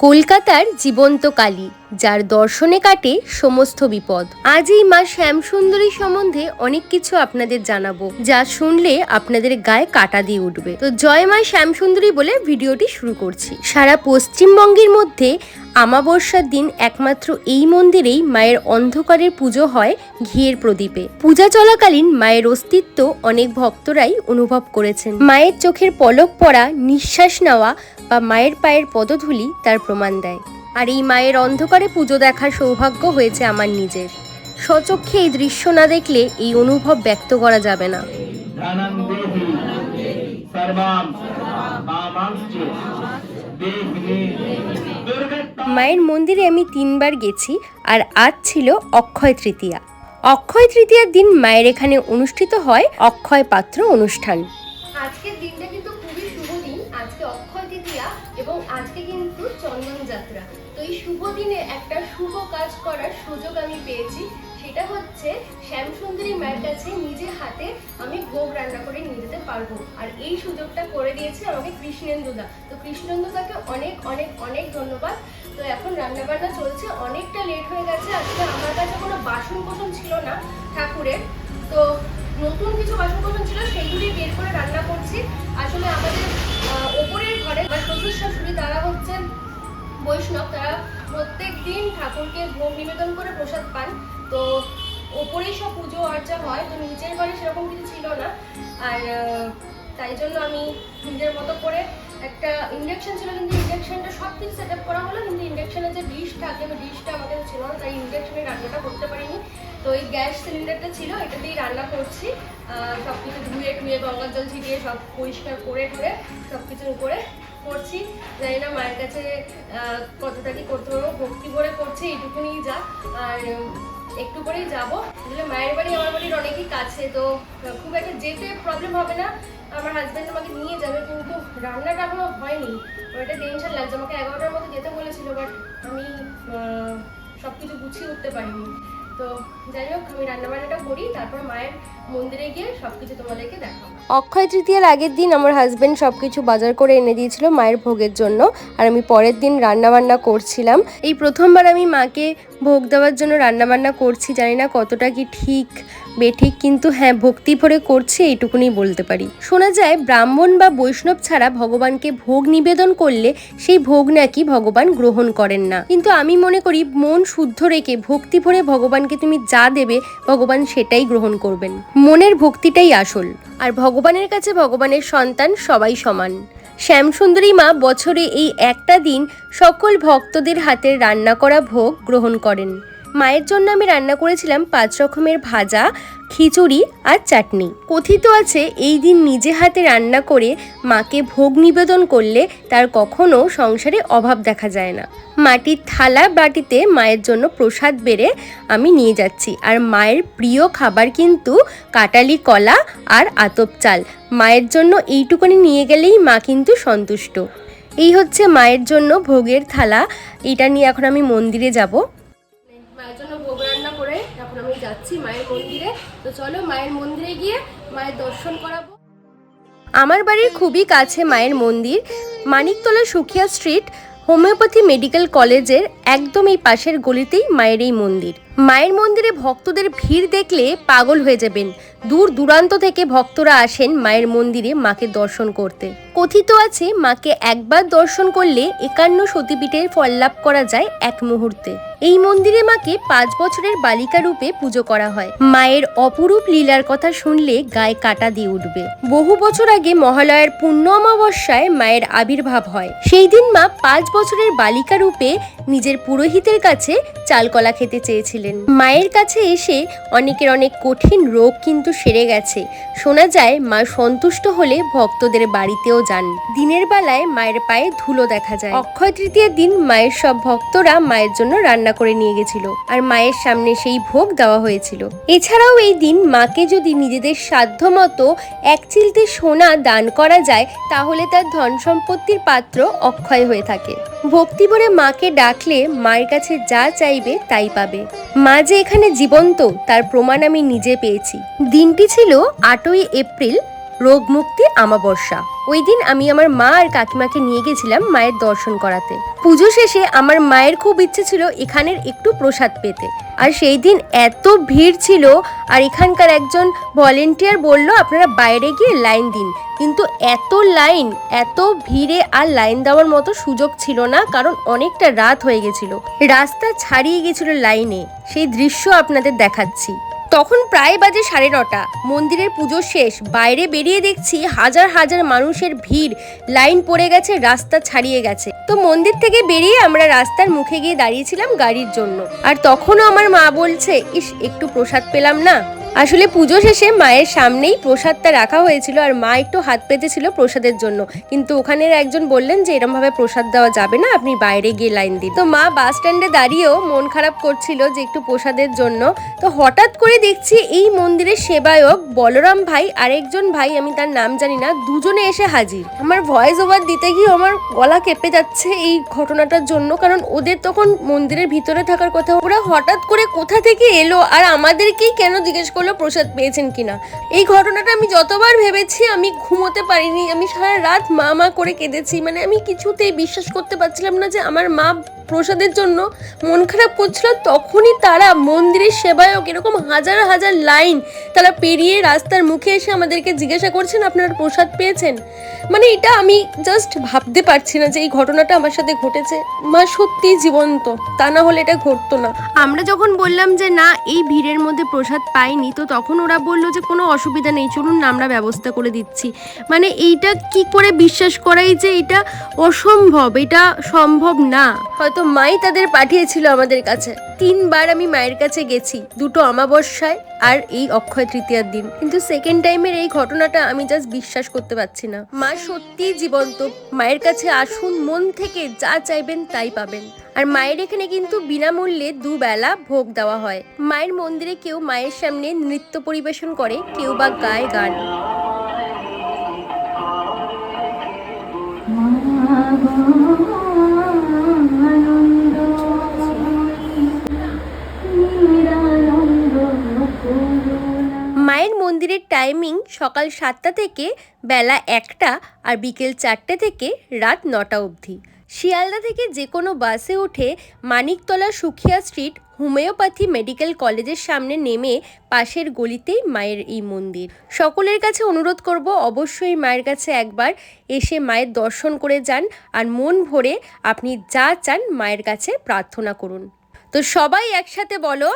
কলকাতার জীবন্ত কালী। যার দর্শনে কাটে সমস্ত বিপদ। আজ এই মা শ্যামসুন্দরী সম্বন্ধে অনেক কিছু আপনাদের জানাব, যা শুনলে আপনাদের গায়ে কাটা দিয়ে উঠবে। তো জয় মা শ্যামসুন্দরী বলে ভিডিওটি শুরু করছি। সারা পশ্চিমবঙ্গের মধ্যে আমাবস্যার দিন একমাত্র এই মন্দিরেই মায়ের অন্ধকারের পুজো হয় ঘিয়ের প্রদীপে। পূজা চলাকালীন মায়ের অস্তিত্ব অনেক ভক্তরাই অনুভব করেছেন। মায়ের চোখের পলক পড়া নিঃশ্বাস নেওয়া বা মায়ের পায়ের পদধূলি তার প্রমাণ দেয়। আর এই মায়ের অন্ধকারে পুজো দেখার সৌভাগ্য হয়েছে আমার নিজের। স্বচক্ষে এই দৃশ্য না দেখলে এই অনুভব ব্যক্ত করা যাবে না। মায়ের মন্দিরে আমি তিনবার গেছি আর আজ ছিল অক্ষয় তৃতীয়া। অক্ষয় তৃতীয়ার দিন মায়ের এখানে অনুষ্ঠিত হয় অক্ষয় পাত্র অনুষ্ঠান। আজকের দিন তো এই শুভ দিনে একটা শুভ কাজ করার সুযোগ আমি পেয়েছি। সেটা হচ্ছে শ্যামসুন্দরী মায়ের কাছে নিজে হাতে আমি ভোগ রান্না করে নিয়ে যেতে পারব। আর এই সুযোগটা করে দিয়েছে আমাকে কৃষ্ণেন্দুদা তো কৃষ্ণেন্দুদাকে অনেক অনেক অনেক ধন্যবাদ। তো এখন রান্না বান্না চলছে, অনেকটা লেট হয়ে গেছে। আজকে আমার কাছে কোনো বাসন কোসন ছিল না ঠাকুরের। তো নতুন কিছু বাসন কোসন ছিল সেইগুলি বের করে রান্না করছি। আসলে আমাদের ওপরের ঘরে আমার শ্বশুর শাশুড়ি তারা হচ্ছেন বৈষ্ণব, তারা প্রত্যেক দিন ঠাকুরকে ভোগ নিবেদন করে প্রসাদ পান। তো ওপরেই সব পুজো আর্চা হয়, তো নিজের ঘরে সেরকম কিছু ছিল না। আর তাই জন্য আমি নিজের মতো করে একটা ইন্ডাকশন ছিল, কিন্তু ইন্ডাকশনটা সব কিছু সেট আপ করা হলো, কিন্তু ইন্ডাকশনের যে ডিশ থাকে, ওই ডিশটা আমাদের ছিল না, তাই ইন্ডাকশনে রান্নাটা করতে পারিনি। তো এই গ্যাস সিলিন্ডারটা ছিল, এটা এটাতেই রান্না করছি। সব কিছু ধুয়ে টুয়ে গঙ্গার জল ছিটিয়ে সব পরিষ্কার করে টরে সব কিছুর উপরে করছি। জানি না মায়ের কাছে কতটা কি করতে পারব ভক্তি করে করছি এইটুকুনি যা। আর একটু করেই যাব। আসলে মায়ের বাড়ি, আমার বাড়ির অনেকই কাছে, তো খুব একটা যেতে প্রবলেম হবে না। আমার হাজব্যান্ড আমাকে নিয়ে যাবে, কিন্তু রান্নাটা এখনও হয়নি। ওটা টেনশন লাগছে। আমাকে এগারোটার মতো যেতে বলেছিল বাট আমি সব কিছু গুছিয়ে উঠতে পারিনি। অক্ষয় তৃতীয়ার আগের দিন আমার হাজব্যান্ড সব কিছু বাজার করে এনে দিয়েছিল মায়ের ভোগের জন্য, আর আমি পরের দিন রান্না বান্না করছিলাম। এই প্রথমবার আমি মাকে ভোগ দেওয়ার জন্য রান্নাবান্না করছি, জানি না কতটা কি ঠিক, বেঠিক, কিন্তু হ্যাঁ ভক্তি ভরে করছি, এইটুকুনি বলতে পারি। শোনা যায়, ব্রাহ্মণ বা বৈষ্ণব ছাড়া ভগবানকে ভোগ নিবেদন করলে সেই ভোগ নাকি ভগবান গ্রহণ করেন না। কিন্তু আমি মনে করি, মন শুদ্ধ রেখে ভক্তি ভরে ভগবানকে তুমি যা দেবে, ভগবান সেটাই গ্রহণ করবেন। মনের ভক্তিটাই আসল। আর ভগবানের কাছে ভগবানের সন্তান সবাই সমান। শ্যামসুন্দরী মা বছরে এই একটা দিন সকল ভক্তদের হাতের রান্না করা ভোগ গ্রহণ করেন। মায়ের জন্য আমি রান্না করেছিলাম পাঁচ রকমের ভাজা, খিচুড়ি আর চাটনি। কথিত আছে, এই দিন নিজে হাতে রান্না করে মাকে ভোগ নিবেদন করলে তার কখনো সংসারে অভাব দেখা যায় না। মাটির থালা বাটিতে মায়ের জন্য প্রসাদ বেড়ে আমি নিয়ে যাচ্ছি। আর মায়ের প্রিয় খাবার কিন্তু কাটালি কলা আর আতপ চাল। মায়ের জন্য এইটুকুনি নিয়ে গেলেই মা কিন্তু সন্তুষ্ট। এই হচ্ছে মায়ের জন্য ভোগের থালা। এটা নিয়ে এখন আমি মন্দিরে যাব। তো চলো মায়ের মন্দিরে গিয়ে মায়ের দর্শন করাবো। আমার বাড়ির খুবই কাছে মায়ের মন্দির, Maniktala Sukhia street, homeopathy medical কলেজের একদম এই পাশের গলিতেই মায়ের এই মন্দির। মায়ের মন্দিরে ভক্তদের ভিড় দেখলে পাগল হয়ে যাবেন। দূর দূরান্ত থেকে ভক্তরা আসেন মায়ের মন্দিরে মাকে দর্শন করতে। কথিত আছে, মাকে একবার দর্শন করলে একান্ন সতীপীঠের ফল লাভ করা যায় এক মুহূর্তে। এই মন্দিরে মাকে পাঁচ বছরের বালিকা রূপে পুজো করা হয়। মায়ের অপরূপ লীলার কথা শুনলে গায়ে কাটা দিয়ে উঠবে। বহু বছর আগে মহালয়ার পূর্ণ অমাবস্যায় মায়ের আবির্ভাব হয়। সেই দিন মা পাঁচ বছরের বালিকা রূপে নিজের পুরোহিতের কাছে চালকলা খেতে চেয়েছিলেন। মায়ের কাছে এসে অনেকের অনেক কঠিন রোগ কিন্তু সেরে গেছে। শোনা যায়, মা সন্তুষ্ট হলে ভক্তদের বাড়িতেও যান। দিনের বেলায় মায়ের পায়ে ধুলো দেখা যায়। অক্ষয় তৃতীয়ার দিন মায়ের সব ভক্তরা মায়ের জন্য রান্না করে নিয়ে গেছিল আর মায়ের সামনে সেই ভোগ দেওয়া হয়েছিল। এছাড়াও এই দিন মাকে যদি নিজেদের সাধ্য মতো এক চিলতে সোনা দান করা যায়, তাহলে তার ধন সম্পত্তির পাত্র অক্ষয় হয়ে থাকে। ভক্তি ভরে মাকে ডাকলে মায়ের কাছে যা চাইবে তাই পাবে। মা যে এখানে জীবন্ত, তার প্রমাণ আমি নিজে পেয়েছি। দিনটি ছিল আটই এপ্রিল রোগ মুক্তি আমাবস্যা। ওই দিন আমি আমার মা আর কাকিমাকে নিয়ে গেছিলাম মায়ের দর্শন করাতে। পুজো শেষে আমার মায়ের খুব ইচ্ছে ছিল এখানের একটু প্রসাদ পেতে। আর সেই দিন এত ভিড় ছিল, আর এখানকার একজন ভলেন্টিয়ার বলল, আপনারা বাইরে গিয়ে লাইন দিন। কিন্তু এত লাইন, এত ভিড়ে আর লাইন দেওয়ার মতো সুযোগ ছিল না, কারণ অনেকটা রাত হয়ে গেছিল। রাস্তা ছাড়িয়ে গেছিল লাইনে। সেই দৃশ্য আপনাদের দেখাচ্ছি। তখন প্রায় বাজে সাড়ে নটা। মন্দিরের পুজো শেষ। বাইরে বেরিয়ে দেখছি হাজার হাজার মানুষের ভিড়। লাইন পড়ে গেছে, রাস্তা ছাড়িয়ে গেছে। তো মন্দির থেকে বেরিয়ে আমরা রাস্তার মুখে গিয়ে দাঁড়িয়েছিলাম গাড়ির জন্য। আর তখনও আমার মা বলছে, ইস, একটু প্রসাদ পেলাম না। আসলে পুজো শেষে মায়ের সামনেই প্রসাদটা রাখা হয়েছিল আর মা একটু হাত পেতেছিল প্রসাদের জন্য। কিন্তু ওখানের একজন বললেন যে এরম ভাবে প্রসাদ দেওয়া যাবে না, আপনি বাইরে গিয়ে লাইন দিন। তো মা বাস স্ট্যান্ডে দাঁড়িয়েও মন খারাপ করছিল যে একটু প্রসাদের জন্য। তো হঠাৎ করে দেখছি এই মন্দিরের সেবায়ক বলরাম ভাই, আরেকজন ভাই, আমি তার নাম জানি না, দুজনে এসে হাজির। আমার ভয়েস ওভার দিতে গিয়ে আমার গলা কেঁপে যাচ্ছে এই ঘটনাটার জন্য, কারণ ওদের তখন মন্দিরের ভিতরে থাকার কথা। ওরা হঠাৎ করে কোথা থেকে এলো আর আমাদেরকেই কেন জিজ্ঞেস করল প্রসাদ পেয়েছেন কিনা। এই ঘটনাটা আমি যতবার ভেবেছি, আমি ঘুমোতে পারিনি। আমি সারা রাত মা মা করে কেঁদেছি। মানে আমি কিছুতেই বিশ্বাস করতে পারছিলাম না যে আমার মা প্রসাদের জন্য মন খারাপ করছিল। তখনই তারা মন্দিরের সেবায়ক এরকম হাজার হাজার লাইন তারা পেরিয়ে রাস্তার মুখে এসে আমাদেরকে জিজ্ঞাসা করছেন, আপনারা প্রসাদ পেয়েছেন? মানে এটা আমি জাস্ট ভাবতে পারছি না যে এই ঘটনাটা আমার সাথে ঘটেছে। মা সত্যিই জীবন্ত তা না হলে এটা ঘটতো না। আমরা যখন বললাম যে না এই ভিড়ের মধ্যে প্রসাদ পাইনি তো তখন ওরা বলল যে কোনো অসুবিধা নেই চলুন না আমরা ব্যবস্থা করে দিচ্ছি। মানে এইটা কি করে বিশ্বাস করাই যে এটা অসম্ভব এটা সম্ভব না। হয়তো মাই তাদের পাঠিয়েছিল আমাদের কাছে। তিনবার আমি মায়ের কাছে গেছি দুটো অমাবস্যায় আর এই অক্ষয় তৃতীয়ার দিন। কিন্তু সেকেন্ড টাইমের এই ঘটনাটা আমি জাস্ট বিশ্বাস করতে পারছি না। মা সত্যিই জীবন্ত। মায়ের কাছে আসুন, মন থেকে যা চাইবেন তাই পাবেন। আর মায়ের এখানে কিন্তু বিনামূল্যে দুবেলা ভোগ দেওয়া হয়। মায়ের মন্দিরে কেউ মায়ের সামনে নৃত্য পরিবেশন করে, কেউ বা গায় গান। মায়ের মন্দিরের টাইমিং সকাল সাতটা থেকে বেলা একটা আর বিকেল চারটে থেকে রাত নটা অবধি। শিয়ালদা থেকে যে কোনো বাসে উঠে Maniktala Sukhia street homeopathy medical কলেজের সামনে নেমে পাশের গলিতেই মায়ের এই মন্দির। সকলের কাছে অনুরোধ করব অবশ্যই মায়ের কাছে একবার এসে মায়ের দর্শন করে যান আর মন ভরে আপনি যা চান মায়ের কাছে প্রার্থনা করুন। তো সবাই একসাথে বলো